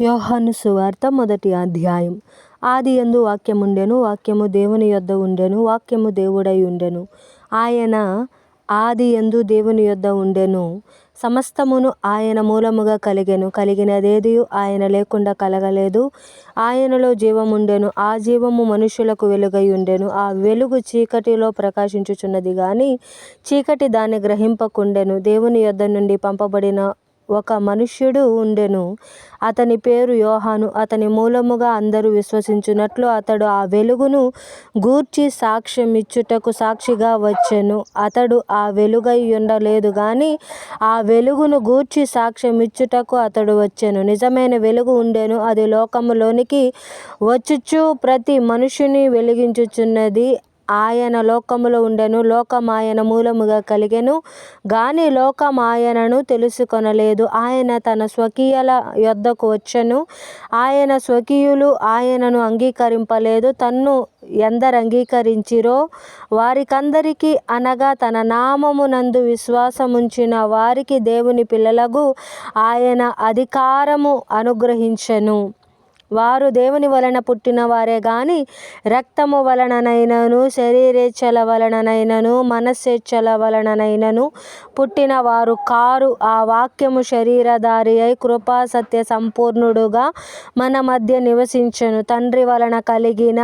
యోహాను సువార్త మొదటి అధ్యాయం. ఆది ఎందు వాక్యం ఉండెను వాక్యము దేవుని యొద్ద ఉండెను వాక్యము దేవుడై ఉండెను. ఆయన ఆది యందు దేవుని యొద్ద ఉండెను. సమస్తమును ఆయన మూలముగా కలిగెను. కలిగినదేది ఆయన లేకుండా కలగలేదు. ఆయనలో జీవముండెను. ఆ జీవము మనుషులకు వెలుగై ఉండెను. ఆ వెలుగు చీకటిలో ప్రకాశించుచున్నది కానీ చీకటి దాన్ని గ్రహింపకుండెను. దేవుని యొద్ద నుండి పంపబడిన ఒక మనుష్యుడు ఉండెను. అతని పేరు యోహాను. అతని మూలముగా అందరూ విశ్వసించున్నట్లు అతడు ఆ వెలుగును గూర్చి సాక్ష్యం ఇచ్చుటకు సాక్షిగా వచ్చెను. అతడు ఆ వెలుగై ఉండలేదు కానీ ఆ వెలుగును గూర్చి సాక్ష్యం ఇచ్చుటకు అతడు వచ్చెను. నిజమైన వెలుగు ఉండెను. అది లోకములోనికి వచ్చుచు ప్రతి మనుషుని వెలిగించుచున్నది. ఆయన లోకములో ఉండెను లోకమాయన మూలముగా కలిగెను. గాని లోకమాయనను తెలుసుకొనలేదు. ఆయన తన స్వకీయుల యొద్దకు వచ్చెను. ఆయన స్వకీయులు ఆయనను అంగీకరింపలేదు. తన్ను ఎందరు అంగీకరించిరో? వారికందరికీ అనగా తన నామమునందు విశ్వాసముంచిన వారికి దేవుని పిల్లలకు ఆయన అధికారము అనుగ్రహించెను. వారు దేవుని వలన పుట్టిన వారే గాని రక్తము వలననైనను శరీరేచ్ఛల వలననైనను మనస్సేచ్ఛల వలననైనను పుట్టిన వారు కారు ఆ వాక్యము శరీరధారి అయి కృపా సత్య సంపూర్ణుడుగా మన మధ్య నివసించను. తండ్రి వలన కలిగిన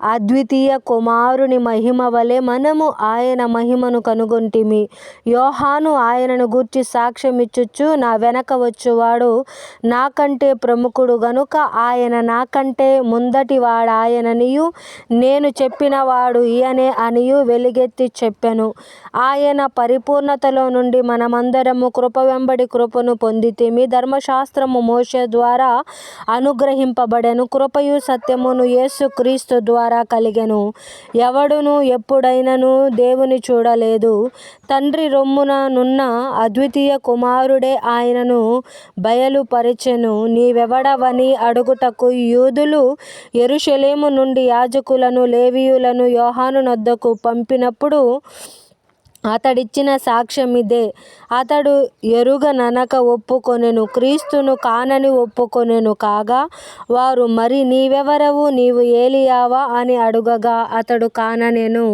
అద్వితీయ కుమారుని మహిమ వలె మనము ఆయన మహిమను కనుగొంటిమి. యోహాను ఆయనను గూర్చి సాక్ష్యమిచ్చుచు నా వెనక వచ్చువాడు నాకంటే ప్రముఖుడు గనుక ఆయన నాకంటే ముందటివాడు ఆయననియు నేను చెప్పినవాడు ఈయనే అనియు వెలుగెత్తి చెప్పెను. ఆయన పరిపూర్ణతలో నుండి మనమందరము కృప వెంబడి కృపను పొందితిమి. ధర్మశాస్త్రము మోష ద్వారా అనుగ్రహింపబడెను. కృపయు సత్యమును యేసు క్రీస్తు ద్వారా కలిగెను. ఎవడును ఎప్పుడైనను దేవుని చూడలేదు. తండ్రి రొమ్మున నున్న అద్వితీయ కుమారుడే ఆయనను బయలుపరిచెను. నీవెవడవని అడుగుటకు యూదులు ఎరుషలేము నుండి యాజకులను లేవీయులను యోహాను నొద్దకు పంపినప్పుడు అతడిచ్చిన సాక్ష్యం ఇదే. అతడు ఎరుగననక ఒప్పుకొనెను క్రీస్తును కానని ఒప్పుకొనెను కాగా వారు మరి నీవెవరవు? నీవు ఏలియావా? అని అడుగగా అతడు కాననెను.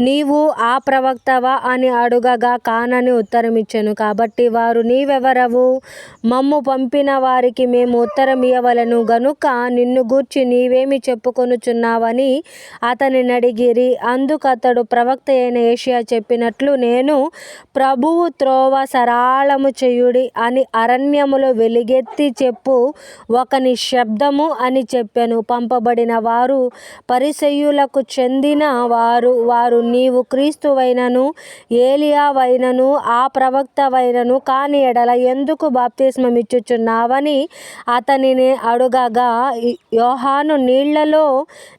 నీవు ఆ ప్రవక్తవా? అని అడుగగా కానని ఉత్తరమిచ్చెను. కాబట్టి వారు నీవెవరవు? మమ్ము పంపిన వారికి మేము ఉత్తరం ఇవ్వవలను గనుక నిన్ను గూర్చి నీవేమి చెప్పుకొనుచున్నావని అతనిని అడిగిరి అందుకతడు ప్రవక్త అయిన ఏషియా చెప్పినట్టు చెప్పినట్లు నేను ప్రభువు త్రోవ సరళము చేయుడి అని అరణ్యములో వెలుగెత్తి చెప్పు ఒకని శబ్దము అని చెప్పాను. పంపబడిన వారు పరిసయ్యులకు చెందిన వారు వారు నీవు క్రీస్తువైనను ఏలియావైనను ఆ ప్రవక్తవైనను కాని ఎడల ఎందుకు బాప్తిస్మమిచ్చుచున్నావని అతనిని అడుగగా యోహాను నీళ్ళలో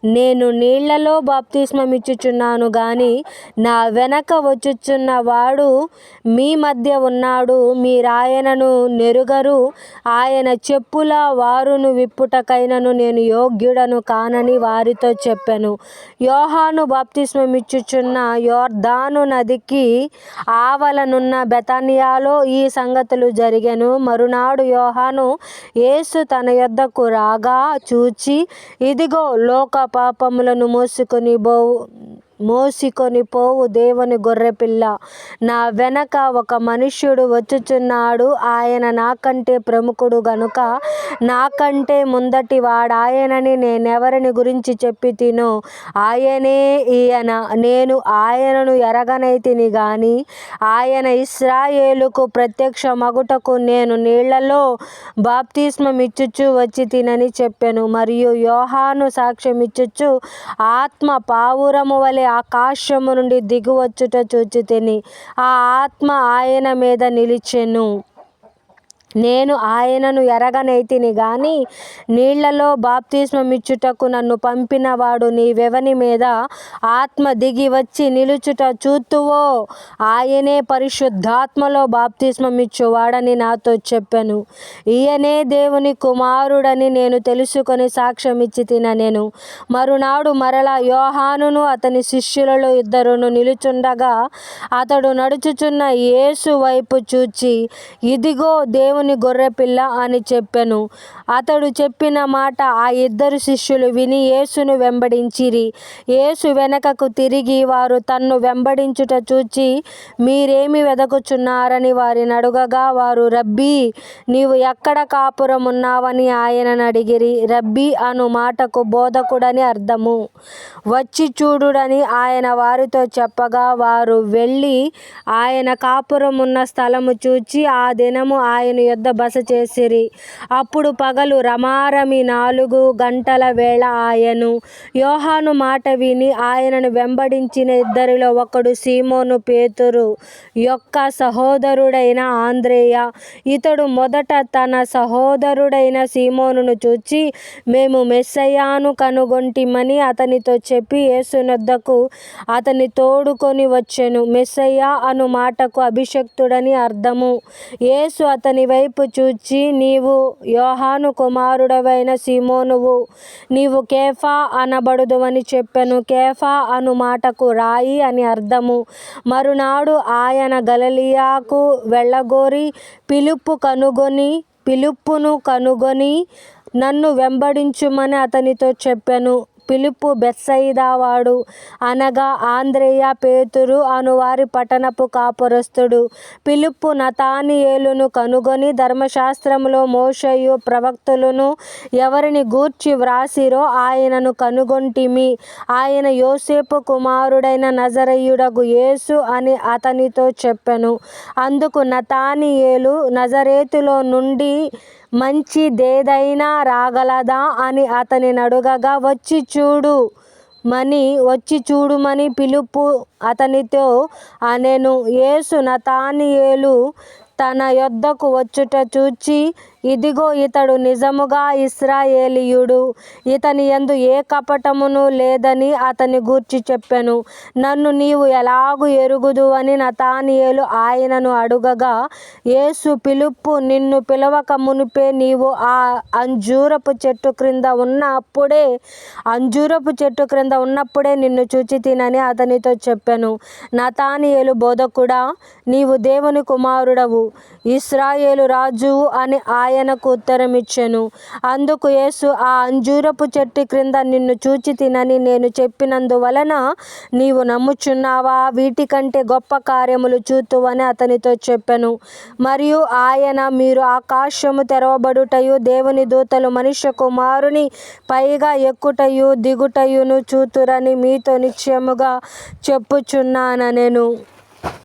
నేను నీళ్ళలో బాప్తిస్మమిచ్చుచున్నాను గాని నా వెనక వచ్చుచున్న వాడు మీ మధ్య ఉన్నాడు. మీరాయనను నెరుగరు. ఆయన చెప్పుల వారును విప్పుటకైనను నేను యోగ్యుడను కానని వారితో చెప్పాను. యోహాను బాప్తిస్మమిచ్చుచున్న యోర్దాను నదికి ఆవలనున్న బెతానియాలో ఈ సంగతులు జరిగాను. మరునాడు యోహాను యేసు తన యొద్దకు రాగా చూచి ఇదిగో లోక పాపములను మోసుకొని బో మోసికొని పోవు దేవుని గొర్రెపిల్ల నా వెనక ఒక మనుష్యుడు వచ్చుచున్నాడు. ఆయన నాకంటే ప్రముఖుడు గనుక నాకంటే ముందటి వాడాయనని నేనెవరిని గురించి చెప్పి తినో? ఆయనే ఈయన. నేను ఆయనను ఎరగనైతిని గాని ఆయన ఇస్రాయేలుకు ప్రత్యక్ష మగుటకు నేను నీళ్ళలో బాప్తిస్మమిచ్చుచు వచ్చి తినని చెప్పాను. మరియు యోహాను సాక్ష్యమిచ్చుచు ఆత్మ పావురము వలె ఆకాశము నుండి దిగువచ్చుట చూచితిని. ఆ ఆత్మ ఆయన మీద నిలిచెను. నేను ఆయనను ఎరగనైతిని గాని నీళ్ళలో బాప్తిస్మమిచ్చుటకు నన్ను పంపినవాడు నీవెవని మీద ఆత్మ దిగి వచ్చి నిలుచుట చూతువో ఆయనే పరిశుద్ధాత్మలో బాప్తిస్మమిచ్చువాడని నాతో చెప్పాను. ఈయనే దేవుని కుమారుడని నేను తెలుసుకొని సాక్ష్యమిచ్చి తిన నేను మరునాడు మరల యోహానును అతని శిష్యులలో ఇద్దరును నిలుచుండగా అతడు నడుచుచున్న యేసు వైపు చూచి ఇదిగో దేవుని దేవుని గొర్రెపిల్ల అని చెప్పెను. అతడు చెప్పిన మాట ఆ ఇద్దరు శిష్యులు విని యేసును వెంబడించిరి. యేసు వెనకకు తిరిగి వారు తన్ను వెంబడించుట చూచి మీరేమి వెదకుచున్నారని వారిని అడుగగా వారు రబ్బీ నీవు ఎక్కడ కాపురం ఉన్నావని ఆయనను అడిగిరి. రబ్బీ అను మాటకు బోధకుడని అర్థము. వచ్చి చూడుడని ఆయన వారితో చెప్పగా వారు వెళ్ళి ఆయన కాపురం ఉన్న స్థలము చూచి ఆ దినము ఆయన యొద్ద బస చేసిరి. అప్పుడు పగలు రమారమి నాలుగు గంటల వేళ ఆయను యోహాను మాట విని ఆయనను వెంబడించిన ఇద్దరిలో ఒకడు సీమోను పేతురు యొక్క సహోదరుడైన ఆంద్రేయ. ఇతడు మొదట తన సహోదరుడైన సీమోనును చూచి మేము మెస్సయ్యాను కనుగొంటిమని అతనితో చెప్పి యేసునొద్దకు అతని తోడుకొని వచ్చెను. మెస్సయ్య అను మాటకు అభిషక్తుడని అర్థము. యేసు అతని వైపు చూచి నీవు యోహాను కుమారుడవైన సీమోనువు నీవు కేఫా అనబడుదువని చెప్పెను. కేఫా అను మాటకు రాయి అని అర్థము. మరునాడు ఆయన గలలియాకు వెళ్ళగోరి పిలుపు కనుగొని పిలుపును కనుగొని నన్ను వెంబడించుమని అతనితో చెప్పాను. పిలుపు బెత్సయిదావాడు. అనగా ఆంద్రేయ పేతురు అనువారి పట్టణపు కాపురస్తుడు పిలుపు నతానియేలును కనుగొని ధర్మశాస్త్రంలో మోషయు ప్రవక్తులను ఎవరిని గూర్చి వ్రాసిరో ఆయనను కనుగొంటిమి. ఆయన యోసేపు కుమారుడైన నజరయుడగు యేసు అని అతనితో చెప్పెను. అందుకు నతానియేలు నజరేతులో నుండి మంచిదేదైనా రాగలదా అని అతని నడుగగా వచ్చి చూడు. మని వచ్చి చూడుమని పిలుపు అతనితో అనెను. యేసు నతానియేలు తన యొద్దకు వచ్చుట చూచి ఇదిగో ఇతడు నిజముగా ఇస్రాయేలీయుడు ఇతని ఎందు ఏ కపటమును లేదని అతని గూర్చి చెప్పెను. నన్ను నీవు ఎలాగు ఎరుగుదు అని నతానియేలు ఆయనను అడుగగా యేసు పిలుపు నిన్ను పిలవక మునుపే నీవు ఆ అంజూరపు చెట్టు క్రింద ఉన్నప్పుడే అంజూరపు చెట్టు క్రింద ఉన్నప్పుడే నిన్ను చూచి తినని అతనితో చెప్పెను. నతానియేలు బోధకుడా నీవు దేవుని కుమారుడవు. ఇస్రాయేలు రాజువు అని ఆయనకు ఉత్తరమిచ్చెను అందుకు యేసు ఆ అంజూరపు చెట్టు క్రింద నిన్ను చూచి తినని నేను చెప్పినందువలన నీవు నమ్ముచున్నావా? వీటికంటే గొప్ప కార్యములు చూతువని అతనితో చెప్పెను. మరియు ఆయన మీరు ఆకాశము తెరవబడుటయు దేవుని దూతలు మనుష్య కుమారుని పైగా ఎక్కుటయు దిగుటయును చూతురని మీతో నిశ్చయముగా చెప్పుచున్నానెను